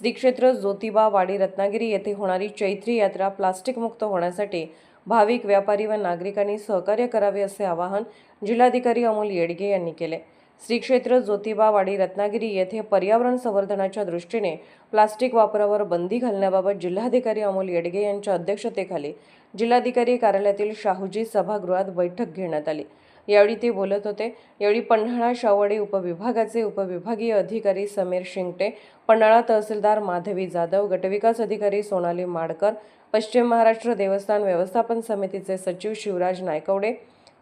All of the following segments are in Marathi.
श्री क्षेत्र ज्योतिबा वाडी रत्नागिरी येथे होणारी चैत्री यात्रा प्लास्टिकमुक्त होण्यासाठी भाविक व्यापारी व नागरिकांनी सहकार्य करावे असे आवाहन जिल्हाधिकारी अमोल येडगे यांनी केले. श्री क्षेत्र ज्योतिबा वाडी रत्नागिरी येथे पर्यावरण संवर्धनाच्या दृष्टीने प्लास्टिक वापरावर बंदी घालण्याबाबत जिल्हाधिकारी अमोल येडगे यांच्या अध्यक्षतेखाली जिल्हाधिकारी कार्यालयातील शाहूजी सभागृहात बैठक घेण्यात आली. यावेळी ते बोलत होते. यावेळी पन्हाळा शावडी उपविभागाचे उपविभागीय अधिकारी समीर शिंगटे पन्हाळा तहसीलदार माधवी जाधव गटविकास अधिकारी सोनाली माडकर पश्चिम महाराष्ट्र देवस्थान व्यवस्थापन समितीचे सचिव शिवराज नायकवडे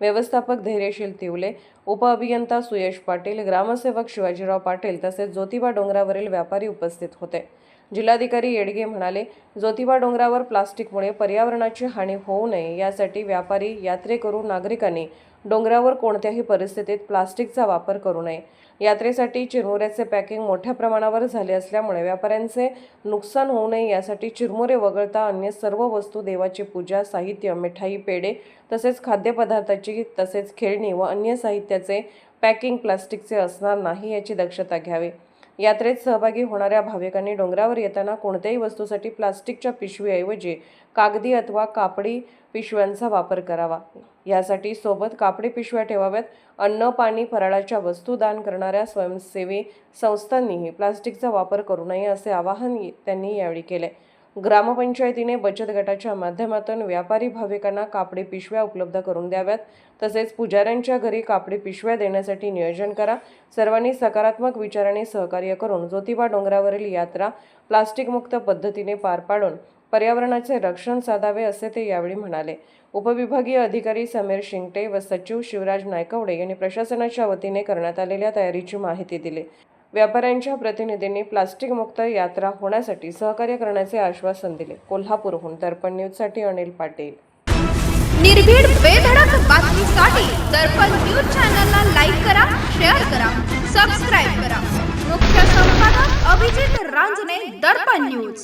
व्यवस्थापक धैर्यशील तिवले उपअभियंता सुयश पाटील ग्रामसेवक शिवाजीराव पाटील तसेच ज्योतिबा डोंगरावरील व्यापारी उपस्थित होते. जिल्हाधिकारी येडगे म्हणाले ज्योतिबा डोंगरावर प्लास्टिकमुळे पर्यावरणाची हानी होऊ नये यासाठी व्यापारी यात्रेकरू नागरिकांनी डोंगरावर कोणत्याही परिस्थितीत प्लास्टिकचा वापर करू नये. यात्रेसाठी चिरमुऱ्याचे पॅकिंग मोठ्या प्रमाणावर झाले असल्यामुळे व्यापाऱ्यांचे नुकसान होऊ नये यासाठी चिरमुरे वगळता अन्य सर्व वस्तू देवाची पूजा साहित्य मिठाई पेढे तसेच खाद्यपदार्थाची तसेच खेळणी व अन्य साहित्याचे पॅकिंग प्लास्टिकचे असणार नाही याची दक्षता घ्यावी. यात्रेत सहभागी होणाऱ्या भाविकांनी डोंगरावर येताना कोणत्याही वस्तूसाठी प्लास्टिकच्या पिशवीऐवजी कागदी अथवा कापडी पिशव्यांचा वापर करावा. यासाठी सोबत कापडी पिशव्या ठेवाव्यात. अन्न पाणी फराळाच्या वस्तू दान करणाऱ्या स्वयंसेवी संस्थांनीही प्लास्टिकचा वापर करू नये असे आवाहन त्यांनी यावेळी केले. ग्रामपंचायतीने बचत गटाच्या माध्यमातून व्यापारी भाविकांना कापडी पिशव्या उपलब्ध करून द्याव्यात. तसेच पुजाऱ्यांच्या घरी कापडी पिशव्या देण्यासाठी नियोजन करा. सर्वांनी सकारात्मक विचाराने सहकार्य करून ज्योतिबा डोंगरावरील यात्रा प्लास्टिकमुक्त पद्धतीने पार पाडून पर्यावरणाचे रक्षण साधावे असे ते यावेळी म्हणाले. उपविभागीय अधिकारी समीर शिंगटे व सचिव शिवराज नायकवडे यांनी प्रशासनाच्या वतीने करण्यात आलेल्या तयारीची माहिती दिली. व्यापाऱ्यांच्या प्रतिनिधींनी प्लास्टिकमुक्त यात्रा होण्यासाठी सहकार्य करण्याचे आश्वासन दिले. कोल्हापूरहून दर्पण न्यूजसाठी अनिल पाटील. निर्भीड बेधडक बातमीसाठी दर्पण न्यूज चॅनलला लाईक करा शेअर करा सबस्क्राईब करा. मुख्य संपादक अभिजित रांजणे दर्पण न्यूज.